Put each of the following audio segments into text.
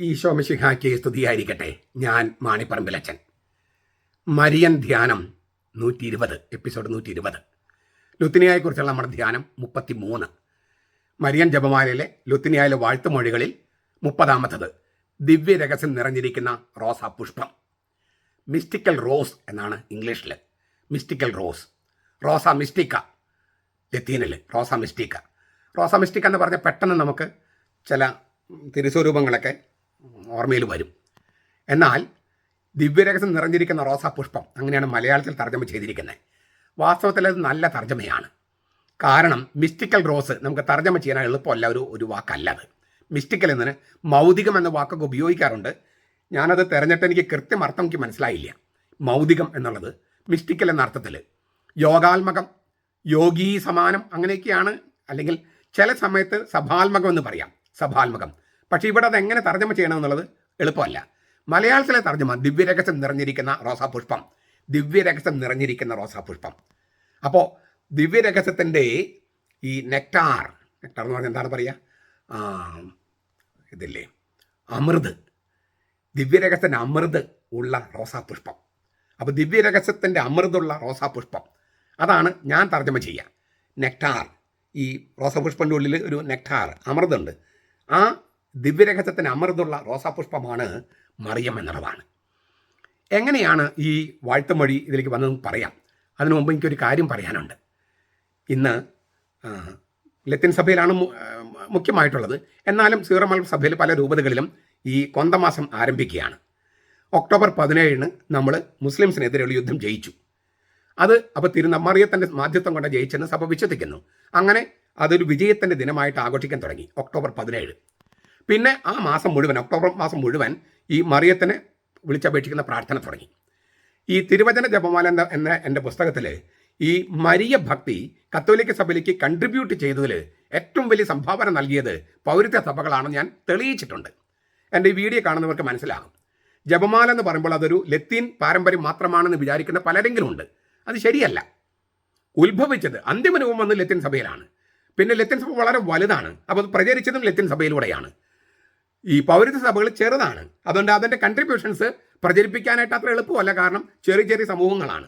ഈശോ മിശിഹായ്ക്ക് സ്തുതിയായിരിക്കട്ടെ. ഞാൻ മാണിപ്പറമ്പിലച്ചൻ. മരിയൻ ധ്യാനം നൂറ്റി ഇരുപത് എപ്പിസോഡ് നൂറ്റി ഇരുപത് ലുത്തിനിയായെക്കുറിച്ചുള്ള നമ്മുടെ ധ്യാനം മുപ്പത്തി മൂന്ന് മരിയൻ ജപമാലയിലെ ലുത്തിനിയായിലെ വാഴ്ത്തുമൊഴികളിൽ മുപ്പതാമത്തത്. ദിവ്യ രഹസ്യം നിറഞ്ഞിരിക്കുന്ന റോസാ പുഷ്പം മിസ്റ്റിക്കൽ റോസ് എന്നാണ് ഇംഗ്ലീഷിൽ മിസ്റ്റിക്കൽ റോസ്. റോസാ മിസ്റ്റിക്ക. ലത്തീനിൽ റോസാ മിസ്റ്റിക്ക. റോസാ മിസ്റ്റിക്ക എന്ന് പറഞ്ഞാൽ പെട്ടെന്ന് നമുക്ക് ചില തിരുസ്വരൂപങ്ങളൊക്കെ ഓർമ്മയിൽ വരും. എന്നാൽ ദിവ്യരഹസ്യം നിറഞ്ഞിരിക്കുന്ന റോസാ പുഷ്പം അങ്ങനെയാണ് മലയാളത്തിൽ തർജമ ചെയ്തിരിക്കുന്നത്. വാസ്തവത്തിൽ അത് നല്ല തർജമയാണ്. കാരണം മിസ്റ്റിക്കൽ റോസ് നമുക്ക് തർജമ ചെയ്യാൻ എളുപ്പമല്ല ഒരു ഒരു വാക്കല്ല അത് മിസ്റ്റിക്കൽ എന്നതിന് മൗതികം എന്ന വാക്കൊക്കെ ഉപയോഗിക്കാറുണ്ട്. ഞാനത് തിരഞ്ഞിട്ട് എനിക്ക് കൃത്യം അർത്ഥം എനിക്ക് മനസ്സിലായില്ല. മൗതികം എന്നുള്ളത് മിസ്റ്റിക്കൽ എന്ന അർത്ഥത്തിൽ യോഗാത്മകം യോഗീ സമാനം അങ്ങനെയൊക്കെയാണ്. അല്ലെങ്കിൽ ചില സമയത്ത് സഭാത്മകം എന്ന് പറയാം. സഭാത്മകം. പക്ഷേ ഇവിടെ അത് എങ്ങനെ തർജമ ചെയ്യണമെന്നുള്ളത് എളുപ്പമല്ല. മലയാളത്തിലെ തർജമ ദിവ്യരഹസ്യം നിറഞ്ഞിരിക്കുന്ന റോസാപുഷ്പം. ദിവ്യരഹസ്യം നിറഞ്ഞിരിക്കുന്ന റോസാപുഷ്പം. അപ്പോൾ ദിവ്യരഹസ്യത്തിന്റെ ഈ നെക്ടാർ നെക്ടാർ എന്ന് പറഞ്ഞാൽ എന്താണ് പറയുക? ഇതില്ലേ? അമൃത്. ദിവ്യരഹസ്യത്തിന്റെ അമൃത് ഉള്ള റോസാപുഷ്പം. അപ്പോൾ ദിവ്യരഹസ്യത്തിന്റെ അമൃതുള്ള റോസാപുഷ്പം. അതാണ് ഞാൻ തർജമ ചെയ്യുക. നെക്ടാർ ഈ റോസാപുഷ്പന്റെ ഉള്ളിൽ ഒരു നെക്ടാർ അമൃതുണ്ട്. ആ ദിവ്യരഹസ്യത്തിന് അമൃതുള്ള റോസാപുഷ്പമാണ് മറിയം എന്നുള്ളതാണ് എങ്ങനെയാണ് ഈ വാഴ്ത്തുമൊഴി ഇതിലേക്ക് വന്നതെന്ന് പറയാം. അതിനു മുമ്പ് എനിക്കൊരു കാര്യം പറയാനുണ്ട്. ഇന്ന് ലത്തിൻ സഭയിലാണ് മുഖ്യമായിട്ടുള്ളത്. എന്നാലും സീറമൽ സഭയിൽ പല രൂപതകളിലും ഈ കൊന്തമാസം ആരംഭിക്കുകയാണ്. ഒക്ടോബർ പതിനേഴിന് നമ്മൾ മുസ്ലിംസിനെതിരെയുള്ള യുദ്ധം ജയിച്ചു. അത് അപ്പോൾ തിരുനമ്മറിയത്തിന്റെ മാധ്യത്വം കൊണ്ട് ജയിച്ചെന്ന് സഭ വിശ്വസിക്കുന്നു. അങ്ങനെ അതൊരു വിജയത്തിന്റെ ദിനമായിട്ട് ആഘോഷിക്കാൻ തുടങ്ങി ഒക്ടോബർ പതിനേഴ്. പിന്നെ ആ മാസം മുഴുവൻ ഒക്ടോബർ മാസം മുഴുവൻ ഈ മറിയത്തിനെ വിളിച്ചപേക്ഷിക്കുന്ന പ്രാർത്ഥന തുടങ്ങി. ഈ തിരുവചന ജപമാല എന്ന എന്ന എന്റെ പുസ്തകത്തിൽ ഈ മരിയ ഭക്തി കത്തോലിക്ക സഭയിലേക്ക് കൺട്രിബ്യൂട്ട് ചെയ്തതിൽ ഏറ്റവും വലിയ സംഭാവന നൽകിയത് പൗരത്വ സഭകളാണെന്ന് ഞാൻ തെളിയിച്ചിട്ടുണ്ട്. എന്റെ ഈ വീഡിയോ കാണുന്നവർക്ക് മനസ്സിലാകും. ജപമാല എന്ന് പറയുമ്പോൾ അതൊരു ലത്തീൻ പാരമ്പര്യം മാത്രമാണെന്ന് വിചാരിക്കുന്ന പലരെങ്കിലും ഉണ്ട്. അത് ശരിയല്ല. ഉത്ഭവിച്ചത് അന്തിമ രൂപം വന്ന് ലത്തീൻ സഭയിലാണ്. പിന്നെ ലത്തീൻ സഭ വളരെ വലുതാണ്. അപ്പോൾ അത് പ്രചരിച്ചതും ലത്തീൻ സഭയിലൂടെയാണ്. ഈ പൗരത്വ സഭകൾ ചെറുതാണ്. അതുകൊണ്ട് അതിന്റെ കൺട്രിബ്യൂഷൻസ് പ്രചരിപ്പിക്കാനായിട്ട് അത്ര എളുപ്പമല്ല. കാരണം ചെറിയ ചെറിയ സമൂഹങ്ങളാണ്.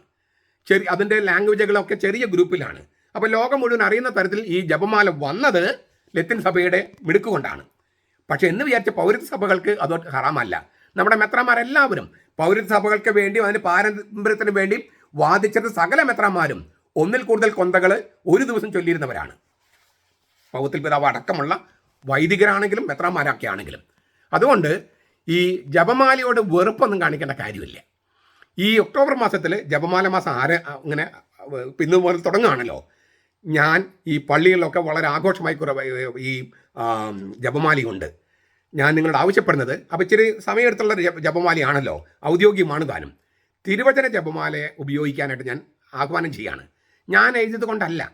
ചെറിയ അതിന്റെ ലാംഗ്വേജുകളൊക്കെ ചെറിയ ഗ്രൂപ്പിലാണ്. അപ്പോൾ ലോകം മുഴുവൻ അറിയുന്ന തരത്തിൽ ഈ ജപമാല വന്നത് ലത്തിൻ സഭയുടെ മിടുക്കുകൊണ്ടാണ് പക്ഷേ എന്ന് വിചാരിച്ച പൗരത്വ സഭകൾക്ക് അത് ഹറാമല്ല. നമ്മുടെ മെത്രാന്മാരെല്ലാവരും പൗരത്വ സഭകൾക്ക് വേണ്ടിയും അതിന് പാരമ്പര്യത്തിന് വേണ്ടിയും വാദിച്ചത് സകല മെത്രാന്മാരും ഒന്നിൽ കൂടുതൽ കൊന്തകൾ ഒരു ദിവസം ചൊല്ലിയിരുന്നവരാണ്. പൗത്തിൽ പിതാവ് അടക്കമുള്ള വൈദികരാണെങ്കിലും മെത്രാന്മാരൊക്കെ ആണെങ്കിലും അതുകൊണ്ട് ഈ ജപമാലയോട് വെറുപ്പൊന്നും കാണിക്കേണ്ട കാര്യമില്ല. ഈ ഒക്ടോബർ മാസത്തിൽ ജപമാല മാസം ആര് ഇങ്ങനെ ഇന്ന് മുതൽ തുടങ്ങുകയാണല്ലോ. ഞാൻ ഈ പള്ളികളിലൊക്കെ വളരെ ആഘോഷമായി കുറവ് ഈ ജപമാലയുണ്ട്. ഞാൻ നിങ്ങളോട് ആവശ്യപ്പെടുന്നത് അപ്പോൾ ഇച്ചിരി സമയമെടുത്തുള്ള ജപ- ജപമാലയാണല്ലോ. ഔദ്യോഗികമാണ് താനും. തിരുവചന ജപമാലയെ ഉപയോഗിക്കാനായിട്ട് ഞാൻ ആഹ്വാനം ചെയ്യാണ്. ഞാൻ എഴുതിയത് കൊണ്ടല്ല.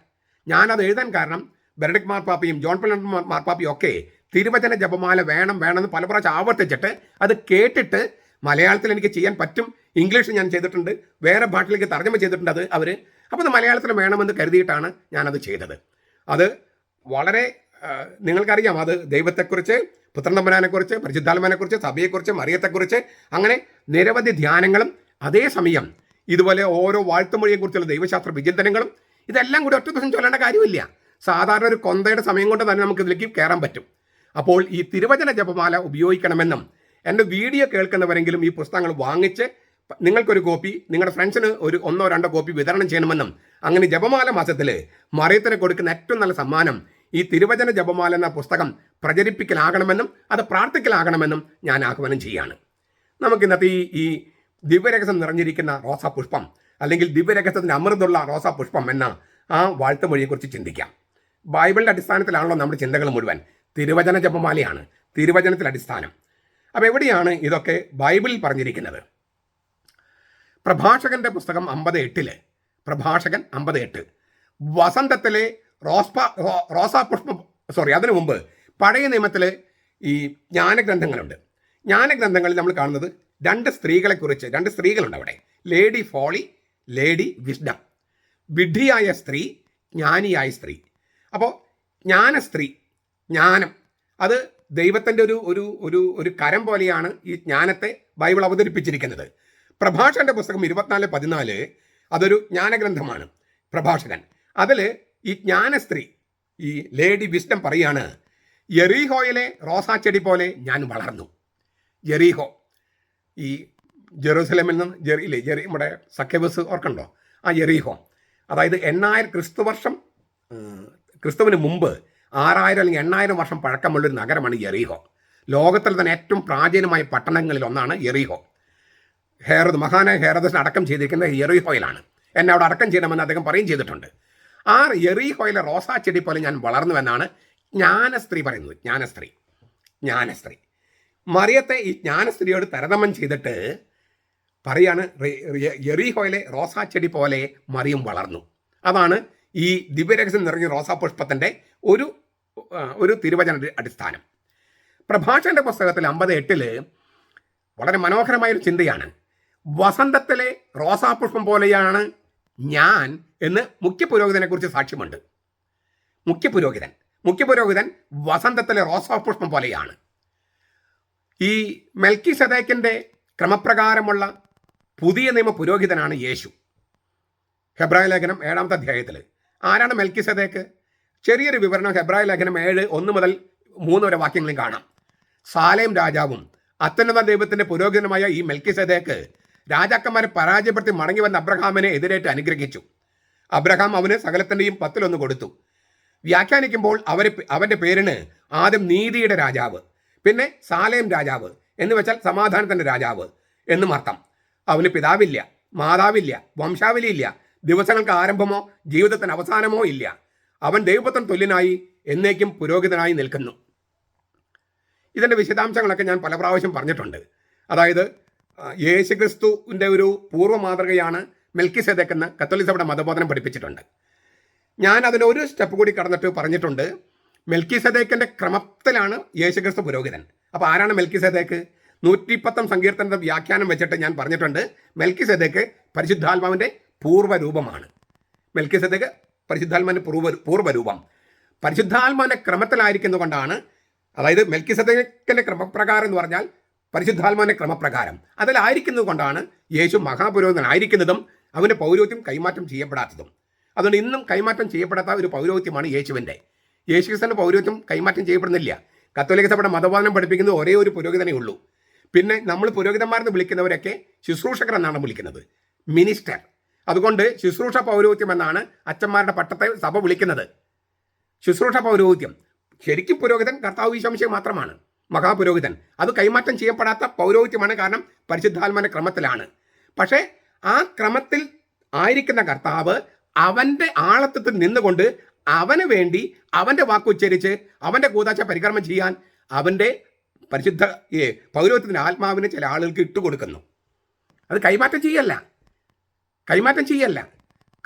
ഞാനത് എഴുതാൻ കാരണം ബെനഡിക് മാർപ്പാപ്പയും ജോൺ പിള്ളൻ മാർപ്പാപ്പയും ഒക്കെ തിരുവചന ജപമാല വേണം വേണമെന്ന് പല പ്രാവശ്യം ആവർത്തിച്ചിട്ട് അത് കേട്ടിട്ട് മലയാളത്തിൽ എനിക്ക് ചെയ്യാൻ പറ്റും. ഇംഗ്ലീഷിൽ ഞാൻ ചെയ്തിട്ടുണ്ട്. വേറെ ഭാഷയിലേക്ക് തർജമ ചെയ്തിട്ടുണ്ട് അത് അവർ അപ്പോൾ അത് മലയാളത്തിൽ വേണമെന്ന് കരുതിയിട്ടാണ് ഞാനത് ചെയ്തത്. അത് വളരെ നിങ്ങൾക്കറിയാം അത് ദൈവത്തെക്കുറിച്ച് പുത്രനമ്പനാനെക്കുറിച്ച് പരിശുദ്ധാത്മാനെക്കുറിച്ച് സഭയെക്കുറിച്ച് മറിയത്തെക്കുറിച്ച് അങ്ങനെ നിരവധി ധ്യാനങ്ങളും അതേസമയം ഇതുപോലെ ഓരോ വാഴ്ത്തുമൊഴിയെക്കുറിച്ചുള്ള ദൈവശാസ്ത്ര വിചിന്തനങ്ങളും ഇതെല്ലാം കൂടി ഒറ്റ ദിവസം ചൊല്ലേണ്ട കാര്യമില്ല. സാധാരണ ഒരു കൊന്തയുടെ സമയം കൊണ്ട് തന്നെ നമുക്ക് ഇതിലേക്ക് കയറാൻ പറ്റും. അപ്പോൾ ഈ തിരുവചന ജപമാല ഉപയോഗിക്കണമെന്നും എന്റെ വീഡിയോ കേൾക്കുന്നവരെങ്കിലും ഈ പുസ്തകങ്ങൾ വാങ്ങിച്ച് നിങ്ങൾക്കൊരു കോപ്പി നിങ്ങളുടെ ഫ്രണ്ട്സിന് ഒരു ഒന്നോ രണ്ടോ കോപ്പി വിതരണം ചെയ്യണമെന്നും അങ്ങനെ ജപമാല മാസത്തിൽ മറിയത്തിന് കൊടുക്കുന്ന ഏറ്റവും നല്ല സമ്മാനം ഈ തിരുവചന ജപമാല എന്ന പുസ്തകം പ്രചരിപ്പിക്കലാകണമെന്നും അത് പ്രാർത്ഥിക്കലാകണമെന്നും ഞാൻ ആഹ്വാനം ചെയ്യാണ് നമുക്ക് ഇന്നത്തെ ഈ ഈ ദിവ്യരഹസ്യം നിറഞ്ഞിരിക്കുന്ന റോസാ പുഷ്പം അല്ലെങ്കിൽ ദിവ്യരഹസ്യത്തിന്റെ അമൃതുള്ള റോസാ പുഷ്പം എന്ന ആ വാഴ്ത്തുമൊഴിയെക്കുറിച്ച് ചിന്തിക്കാം. ബൈബിളിന്റെ അടിസ്ഥാനത്തിലാണല്ലോ നമ്മുടെ ചിന്തകൾ മുഴുവൻ. തിരുവചന ജപമാലയാണ്. തിരുവചനത്തിൽ അടിസ്ഥാനം. അപ്പോൾ എവിടെയാണ് ഇതൊക്കെ ബൈബിളിൽ പറഞ്ഞിരിക്കുന്നത്? പ്രഭാഷകന്റെ പുസ്തകം അമ്പത് എട്ടിൽ പ്രഭാഷകൻ അമ്പത് എട്ട് വസന്തത്തിലെ റോസ്പ റോസാ പുഷ്പ സോറി അതിനു മുമ്പ് പഴയ നിയമത്തിലെ ഈ ജ്ഞാനഗ്രന്ഥങ്ങളുണ്ട്. ജ്ഞാനഗ്രന്ഥങ്ങളിൽ നമ്മൾ കാണുന്നത് രണ്ട് സ്ത്രീകളെക്കുറിച്ച് രണ്ട് സ്ത്രീകളുണ്ട് അവിടെ. ലേഡി ഫോളി ലേഡി വിസ്ഡം വിഡ്ഢിയായ സ്ത്രീ ജ്ഞാനിയായ സ്ത്രീ. അപ്പോൾ ജ്ഞാന സ്ത്രീ ജ്ഞാനം. അത് ദൈവത്തിന്റെ ഒരു ഒരു ഒരു ഒരു കരം പോലെയാണ് ഈ ജ്ഞാനത്തെ ബൈബിൾ അവതരിപ്പിച്ചിരിക്കുന്നത്. പ്രഭാഷകന്റെ പുസ്തകം ഇരുപത്തിനാല് പതിനാല് അതൊരു ജ്ഞാനഗ്രന്ഥമാണ്. പ്രഭാഷകൻ. അതിൽ ഈ ജ്ഞാനസ്ത്രീ ഈ ലേഡി വിസ്ഡം പറയാണ് റോസാ ചെടി പോലെ ഞാൻ വളർന്നു. ജെറീഹോ ഈ ജെറൂസലമിൽ നിന്ന് ജെറിയില്ലേ ജെറി നമ്മുടെ സഖ്യബസ് ഓർക്കണ്ടോ? ആ ജെറീഹോ അതായത് എണ്ണായിരം ക്രിസ്തു വർഷം ഉം, ക്രിസ്തുവിന് മുമ്പ് ആറായിരം അല്ലെങ്കിൽ എണ്ണായിരം വർഷം പഴക്കമുള്ളൊരു നഗരമാണ് എറിഹോ. ലോകത്തിൽ തന്നെ ഏറ്റവും പ്രാചീനമായ പട്ടണങ്ങളിൽ ഒന്നാണ് എറിഹോ. ഹേറത് മഹാന ഹേറദസിന് അടക്കം ചെയ്തിരിക്കുന്നത് എറിഹോയിലാണ്. എന്നെ അവിടെ അടക്കം ചെയ്യണമെന്ന് അദ്ദേഹം പറയും ചെയ്തിട്ടുണ്ട്. ആ എറിഹോയിലെ റോസാ ചെടി പോലെ ഞാൻ വളർന്നുവെന്നാണ് ജ്ഞാനസ്ത്രീ പറയുന്നത്. ജ്ഞാനസ്ത്രീ. ജ്ഞാനസ്ത്രീ. മറിയത്തെ ഈ ജ്ഞാനസ്ത്രീയോട് തരതമം ചെയ്തിട്ട് പറയാണ് എറിഹോയിലെ റോസാ ചെടി പോലെ മറിയം വളർന്നു. അതാണ് ഈ ദിവ്യരഹസ്യം നിറഞ്ഞ റോസാ പുഷ്പത്തിന്റെ ഒരു ഒരു തിരുവചന അടിസ്ഥാനം. പ്രഭാഷന്റെ പുസ്തകത്തിൽ അമ്പത് എട്ടിൽ വളരെ മനോഹരമായ ഒരു ചിന്തയാണ്. വസന്തത്തിലെ റോസാപുഷ്പം പോലെയാണ് ഞാൻ എന്ന് മുഖ്യ പുരോഹിതനെ കുറിച്ച് സാക്ഷ്യമുണ്ട്. മുഖ്യ പുരോഹിതൻ. മുഖ്യ പുരോഹിതൻ വസന്തത്തിലെ റോസാപുഷ്പം പോലെയാണ്. ഈ മെൽക്കി സദേക്കിന്റെ ക്രമപ്രകാരമുള്ള പുതിയ നിയമ പുരോഹിതനാണ് യേശു. ഹെബ്രായ ലേഖനം ഏഴാമത്തെ അധ്യായത്തിൽ ആരാണ് മെൽക്കി സദേക്ക് ചെറിയൊരു വിവരണം ഹെബ്രായ ലേഖനം ഏഴ് ഒന്ന് മുതൽ മൂന്ന് വരെ വാക്യങ്ങളും കാണാം. സാലേം രാജാവും അത്യുന്നത ദൈവത്തിന്റെ പുരോഗതിനുമായ ഈ മെൽക്കി സദേക്ക് രാജാക്കന്മാരെ പരാജയപ്പെടുത്തി മടങ്ങി വന്ന അബ്രഹാമിനെ എതിരേറ്റ് അനുഗ്രഹിച്ചു. അബ്രഹാം അവന് സകലത്തിന്റെയും പത്തിലൊന്ന് കൊടുത്തു. വ്യാഖ്യാനിക്കുമ്പോൾ അവർ അവന്റെ പേരിന് ആദ്യം നീതിയുടെ രാജാവ് പിന്നെ സാലേം രാജാവ് എന്ന് വെച്ചാൽ സമാധാനത്തിന്റെ രാജാവ് എന്നും അർത്ഥം. അവന് പിതാവില്ല മാതാവില്ല വംശാവലിയില്ല ദിവസങ്ങൾക്ക് ആരംഭമോ ജീവിതത്തിന് അവസാനമോ ഇല്ല. അവൻ ദൈവപുത്രൻ തുല്യനായി എന്നേക്കും പുരോഹിതനായി നിൽക്കുന്നു. ഇതിന്റെ വിശദാംശങ്ങളൊക്കെ ഞാൻ പല പ്രാവശ്യം പറഞ്ഞിട്ടുണ്ട്. അതായത് യേശു യേശുക്രിസ്തുവിന്റെ ഒരു പൂർവ മാതൃകയാണ് മെൽക്കി സെതക്കെന്ന് കത്തോലിസഭയുടെ മതബോധനം പഠിപ്പിച്ചിട്ടുണ്ട്. ഞാൻ അതിന് ഒരു സ്റ്റെപ്പ് കൂടി കടന്നിട്ട് പറഞ്ഞിട്ടുണ്ട്. മെൽക്കി സദേക്കിന്റെ ക്രമത്തിലാണ് യേശുക്രിസ്തു പുരോഹിതൻ. അപ്പോൾ ആരാണ് മെൽക്കി സദേക്ക് നൂറ്റിപ്പത്തം സങ്കീർത്തനത്തെ വ്യാഖ്യാനം വെച്ചിട്ട് ഞാൻ പറഞ്ഞിട്ടുണ്ട്. മെൽക്കി സദേക്ക് പരിശുദ്ധാത്മാവിന്റെ പൂർവ രൂപമാണ് മെൽക്കി സദേക്ക് പരിശുദ്ധാത്മാവിന്റെ പൂർവ പൂർവരൂപം പരിശുദ്ധാത്മാവിന്റെ ക്രമത്തിലായിരിക്കുന്നതുകൊണ്ടാണ് അതായത് മെൽക്കി സദേക്കിന്റെ ക്രമപ്രകാരം എന്ന് പറഞ്ഞാൽ പരിശുദ്ധാത്മാവിന്റെ ക്രമപ്രകാരം. അതിലായിരിക്കുന്നത് കൊണ്ടാണ് യേശു മഹാപുരോഹിതനായിരിക്കുന്നതും അവന്റെ പൗരോഹിത്യം കൈമാറ്റം ചെയ്യപ്പെടാത്തതും. അതുകൊണ്ട് ഇന്നും കൈമാറ്റം ചെയ്യപ്പെടാത്ത ഒരു പൗരോഹിത്യമാണ് യേശുവിന്റെ. യേശുക്രിസ്തുവിന്റെ പൗരോഹിത്യം കൈമാറ്റം ചെയ്യപ്പെടുന്നില്ല. കത്തോലിക സഭയുടെ മതബോധനം പഠിപ്പിക്കുന്നത് ഒരേ ഒരു പുരോഹിതനേ ഉള്ളൂ. പിന്നെ നമ്മൾ പുരോഹിതന്മാരെന്ന് വിളിക്കുന്നവരൊക്കെ ശുശ്രൂഷകർ എന്നാണ് വിളിക്കുന്നത്. മിനിസ്റ്റർ. അതുകൊണ്ട് ശുശ്രൂഷ പൗരോഹിത്യം എന്നാണ് അച്ഛന്മാരുടെ പട്ടത്തെ സഭ വിളിക്കുന്നത്. ശുശ്രൂഷ പൗരോഹിത്യം ശരിക്കും പുരോഹിതൻ കർത്താവ് വിശംശയം മാത്രമാണ് മഹാപുരോഹിതൻ. അത് കൈമാറ്റം ചെയ്യപ്പെടാത്ത പൗരോഹിത്യമാണ് കാരണം പരിശുദ്ധാത്മാന്റെ ക്രമത്തിലാണ്. പക്ഷേ ആ ക്രമത്തിൽ ആയിരിക്കുന്ന കർത്താവ് അവന്റെ ആളത്വത്തിൽ നിന്നുകൊണ്ട് അവന് വേണ്ടി അവന്റെ വാക്കുച്ചരിച്ച് അവന്റെ കൂതാച്ച പരിക്രമം ചെയ്യാൻ അവന്റെ പരിശുദ്ധ ഏ പൗരോഹിത്യത്തിന്റെ ആത്മാവിന് ചില ആളുകൾക്ക് ഇട്ടുകൊടുക്കുന്നു. അത് കൈമാറ്റം ചെയ്യല്ല. കൈമാറ്റം ചെയ്യല്ല.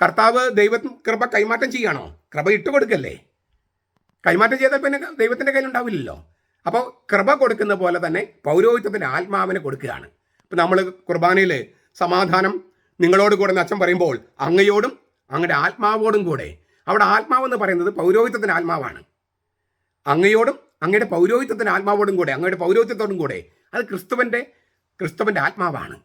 കർത്താവ് ദൈവ കൃപ കൈമാറ്റം ചെയ്യാണോ? കൃപ ഇട്ട് കൊടുക്കല്ലേ? കൈമാറ്റം ചെയ്താൽ പിന്നെ ദൈവത്തിന്റെ കയ്യിൽ ഉണ്ടാവില്ലല്ലോ. അപ്പോൾ കൃപ കൊടുക്കുന്ന പോലെ തന്നെ പൗരോഹിത്വത്തിന്റെ ആത്മാവിനെ കൊടുക്കുകയാണ്. ഇപ്പം നമ്മൾ കുർബാനയിൽ സമാധാനം നിങ്ങളോട് കൂടെ അച്ഛൻ പറയുമ്പോൾ അങ്ങയോടും അങ്ങയുടെ ആത്മാവോടും കൂടെ. അവിടെ ആത്മാവെന്ന് പറയുന്നത് പൗരോഹിത്വത്തിന്റെ ആത്മാവാണ്. അങ്ങയോടും അങ്ങയുടെ പൗരോഹിത്വത്തിന്റെ ആത്മാവോടും കൂടെ അങ്ങയുടെ പൗരോഹിത്യത്തോടും കൂടെ. അത് ക്രിസ്തുവിന്റെ ക്രിസ്തുവിന്റെ ആത്മാവാണ്.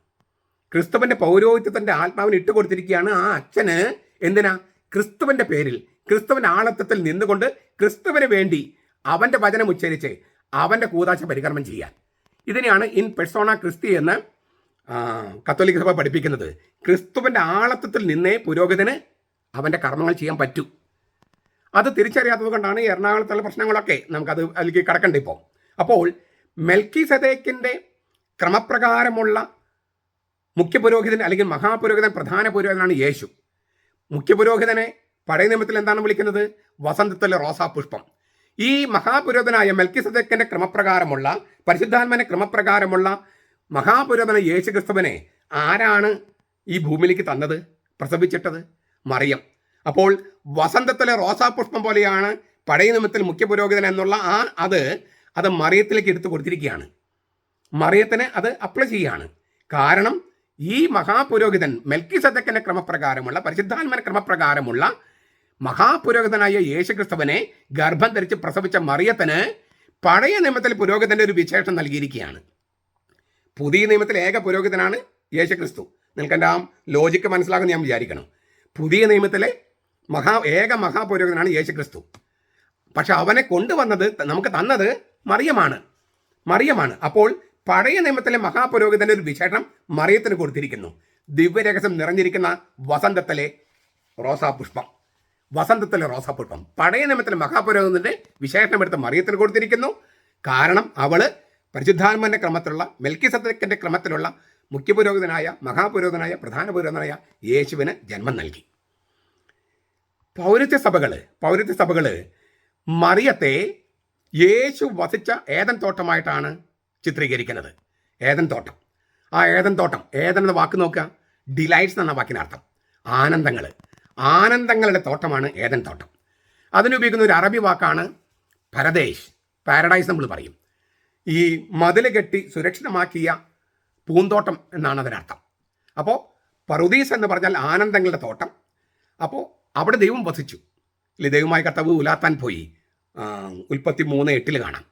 ക്രിസ്തുവിന്റെ പൗരോഹിത്യത്തിന്റെ ആത്മാവിന് ഇട്ട് കൊടുത്തിരിക്കുകയാണ് ആ അച്ഛന് എന്തിനാ? ക്രിസ്തുവിന്റെ പേരിൽ. ക്രിസ്തുവിന്റെ ആളത്വത്തിൽ നിന്നുകൊണ്ട് ക്രിസ്തുവിന് വേണ്ടി അവന്റെ വചനം ഉച്ചരിച്ച് അവന്റെ കൂതാശ പരികർമ്മം ചെയ്യാൻ. ഇതിനെയാണ് ഇൻ പെർസോണ ക്രിസ്തി എന്ന് കത്തോലിക് സഭ പഠിപ്പിക്കുന്നത്. ക്രിസ്തുവിന്റെ ആളത്വത്തിൽ നിന്നേ പുരോഗതിന് അവന്റെ കർമ്മങ്ങൾ ചെയ്യാൻ പറ്റൂ. അത് തിരിച്ചറിയാത്തത് കൊണ്ടാണ് എറണാകുളത്തുള്ള പ്രശ്നങ്ങളൊക്കെ നമുക്കത് അതിലേക്ക് കടക്കണ്ട ഇപ്പോൾ അപ്പോൾ മെൽക്കി സദേക്കിന്റെ ക്രമപ്രകാരമുള്ള മുഖ്യ പുരോഹിതൻ അല്ലെങ്കിൽ മഹാപുരോഹിതൻ പ്രധാന പുരോഹിതനാണ് യേശു. മുഖ്യപുരോഹിതനെ പഴയ നിയമത്തിൽ എന്താണ് വിളിക്കുന്നത്? വസന്തത്തിലെ റോസാപുഷ്പം. ഈ മഹാപുരോഹിതനായ മെൽക്കി സദേക്കിന്റെ ക്രമപ്രകാരമുള്ള പരിശുദ്ധാത്മന്റെ ക്രമപ്രകാരമുള്ള മഹാപുരോഹിതന യേശു ക്രിസ്തുവനെ ആരാണ് ഈ ഭൂമിയിലേക്ക് തന്നത്? പ്രസവിച്ചിട്ടത് മറിയം. അപ്പോൾ വസന്തത്തിലെ റോസാപുഷ്പം പോലെയാണ് പഴയ നിമിത്തിൽ മുഖ്യ പുരോഹിതൻ എന്നുള്ള ആ അത് അത് മറിയത്തിലേക്ക് എടുത്തു കൊടുത്തിരിക്കുകയാണ്. മറിയത്തിന് അത് അപ്ലൈ ചെയ്യാണ് കാരണം ഈ മഹാപുരോഹിതൻ മെൽക്കി സദക്കിന്റെ ക്രമപ്രകാരമുള്ള പരിശുദ്ധാത്മന ക്രമപ്രകാരമുള്ള മഹാപുരോഹിതനായ യേശുക്രിസ്തുവിനെ ഗർഭം ധരിച്ച് പ്രസവിച്ച മറിയത്തിന് പഴയ നിയമത്തിൽ പുരോഹിതന്റെ ഒരു വിശേഷം നൽകിയിരിക്കുകയാണ്. പുതിയ നിയമത്തിൽ ഏക പുരോഹിതനാണ് യേശുക്രിസ്തു. നിങ്ങൾക്കെന്റെ ആ ലോജിക്ക് മനസ്സിലാകുന്ന ഞാൻ വിചാരിക്കണം. പുതിയ നിയമത്തിലെ മഹാ ഏക മഹാപുരോഹിതനാണ് യേശുക്രിസ്തു. പക്ഷെ അവനെ കൊണ്ടുവന്നത് നമുക്ക് തന്നത് മറിയമാണ്. മറിയമാണ്. അപ്പോൾ പഴയ നിയമത്തിലെ മഹാപുരോഹിതന്റെ ഒരു വിശേഷണം മറിയത്തിന് കൊടുത്തിരിക്കുന്നു. ദിവ്യരഹസ്യം നിറഞ്ഞിരിക്കുന്ന വസന്തത്തിലെ റോസാപുഷ്പം. വസന്തത്തിലെ റോസാപുഷ്പം. പഴയ നിയമത്തിലെ മഹാപുരോഹിതന്റെ വിശേഷണം എടുത്ത് മറിയത്തിന് കൊടുത്തിരിക്കുന്നു. കാരണം അവൾ പരിശുദ്ധാത്മന്റെ ക്രമത്തിലുള്ള മെൽക്കി മെൽക്കിസത്തക്കിന്റെ ക്രമത്തിലുള്ള മുഖ്യപുരോഹിതനായ മഹാപുരോഹിതനായ പ്രധാന പുരോഹിതനായ യേശുവിന് ജന്മം നൽകി. പൗരത്യ സഭകൾ പൗരത്യ സഭകൾ മറിയത്തെ യേശു വസിച്ച ഏതൻ തോട്ടമായിട്ടാണ് ചിത്രീകരിക്കുന്നത്. ഏതൻ തോട്ടം. ആ ഏതൻ തോട്ടം ഏതൻ എന്ന വാക്ക് നോക്കുക. ഡിലൈറ്റ്സ് എന്ന വാക്കിനർത്ഥം. ആനന്ദങ്ങൾ. ആനന്ദങ്ങളുടെ തോട്ടമാണ് ഏതൻ തോട്ടം. അതിനുപയോഗിക്കുന്ന ഒരു അറബി വാക്കാണ് പരദേശ് പാരഡൈസ് നമ്മൾ പറയും. ഈ മതിൽ കെട്ടി സുരക്ഷിതമാക്കിയ പൂന്തോട്ടം എന്നാണ് അതിനർത്ഥം. അപ്പോൾ പറുദീസ് എന്ന് പറഞ്ഞാൽ ആനന്ദങ്ങളുടെ തോട്ടം. അപ്പോൾ അവിടെ ദൈവം വസിച്ചു. ഇല്ലേ ദൈവമായ കർത്താവ് ഉലാത്താൻ പോയി. ഉൽപ്പത്തി മൂന്ന് എട്ടിൽ കാണാം.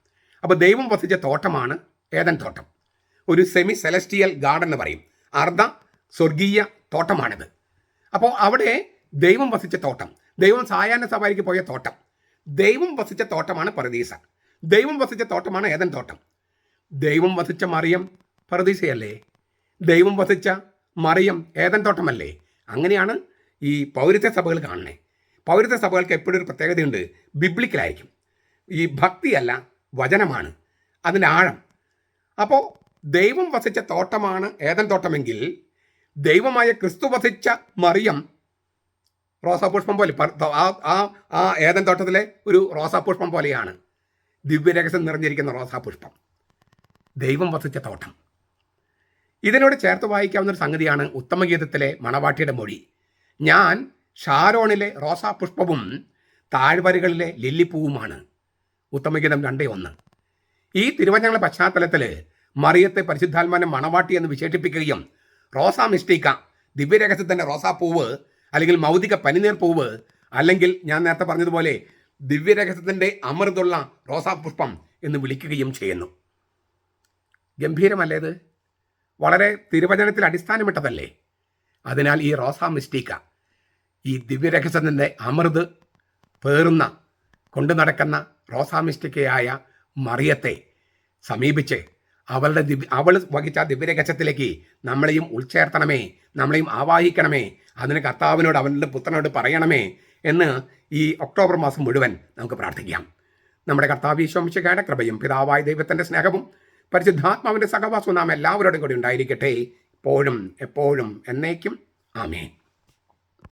അപ്പോൾ ദൈവം വസിച്ച തോട്ടമാണ് ഏതൻ തോട്ടം? ഒരു സെമി സെലസ്റ്റിയൽ ഗാർഡൻ എന്ന് പറയും. അർദ്ധ സ്വർഗീയ തോട്ടമാണിത്. അപ്പോൾ അവിടെ ദൈവം വസിച്ച തോട്ടം. ദൈവം സായാഹ്ന സവാരിക്ക് പോയ തോട്ടം. ദൈവം വസിച്ച തോട്ടമാണ് പരദീസ ദൈവം വസിച്ച തോട്ടമാണ് ഏതൻ തോട്ടം? ദൈവം വസിച്ച മറിയം പരദീസയല്ലേ ദൈവം വസിച്ച മറിയം ഏതൻ തോട്ടമല്ലേ? അങ്ങനെയാണ് ഈ പൗരത്വ സഭകൾ കാണണേ പൗരത്വ സഭകൾക്ക് എപ്പോഴും ഒരു പ്രത്യേകതയുണ്ട്. ബിബ്ലിക്കലായിരിക്കും. ഈ ഭക്തിയല്ല വചനമാണ്. അതിന്റെ ആഴം അപ്പോൾ ദൈവം വസിച്ച തോട്ടമാണ് ഏതൻ തോട്ടമെങ്കിൽ ദൈവമായ ക്രിസ്തു വസിച്ച മറിയം റോസാപുഷ്പം പോലെ ആ ആ ഏതൻ തോട്ടത്തിലെ ഒരു റോസാപുഷ്പം പോലെയാണ്. ദിവ്യരഹസ്യം നിറഞ്ഞിരിക്കുന്ന റോസാപുഷ്പം. ദൈവം വസിച്ച തോട്ടം. ഇതിനോട് ചേർത്ത് വായിക്കാവുന്ന ഒരു സംഗതിയാണ് ഉത്തമഗീതത്തിലെ മണവാട്ടിയുടെ മൊഴി. ഞാൻ ഷാരോണിലെ റോസാപുഷ്പവും താഴ്വരകളിലെ ലില്ലിപ്പൂവുമാണ്. ഉത്തമഗീതം രണ്ടേ ഒന്ന്. ഈ തിരുവചനങ്ങളുടെ പശ്ചാത്തലത്തിൽ മറിയത്തെ പരിശുദ്ധാത്മാനെ മണവാട്ടി എന്ന് വിശേഷിപ്പിക്കുകയും റോസാ മിസ്റ്റീക്ക ദിവ്യരഹസ്യത്തിന്റെ റോസാപ്പൂവ് അല്ലെങ്കിൽ മൗതിക പനിനീർ പൂവ് അല്ലെങ്കിൽ ഞാൻ നേരത്തെ പറഞ്ഞതുപോലെ ദിവ്യരഹസ്യത്തിന്റെ അമൃതുള്ള റോസാപുഷ്പം എന്ന് വിളിക്കുകയും ചെയ്യുന്നു. ഗംഭീരമല്ലേത് വളരെ തിരുവചനത്തിൽ അടിസ്ഥാനമിട്ടതല്ലേ? അതിനാൽ ഈ റോസാ മിസ്റ്റീക്ക ഈ ദിവ്യരഹസ്യത്തിന്റെ അമൃത് പേറുന്ന കൊണ്ടു നടക്കുന്ന റോസാ മിസ്റ്റിക്കയായ മറിയത്തെ സമീപിച്ച് അവളുടെ ദിവ്യ അവൾ വഹിച്ച ദിവ്യരഹസ്യത്തിലേക്ക് നമ്മളെയും ഉൾച്ചേർത്തണമേ നമ്മളെയും ആവാഹിക്കണമേ അതിന് കർത്താവിനോട് അവന്റെ പുത്രനോട് പറയണമേ എന്ന് ഈ ഒക്ടോബർ മാസം മുഴുവൻ നമുക്ക് പ്രാർത്ഥിക്കാം. നമ്മുടെ കർത്താവ് ഈശോമിശിക്കായുടെ കൃപയും പിതാവായ ദൈവത്തിന്റെ സ്നേഹവും പരിശുദ്ധാത്മാവിന്റെ സഹവാസവും നാം എല്ലാവരോടും കൂടി ഉണ്ടായിരിക്കട്ടെ. എപ്പോഴും എപ്പോഴും എന്നേക്കും. ആമേൻ.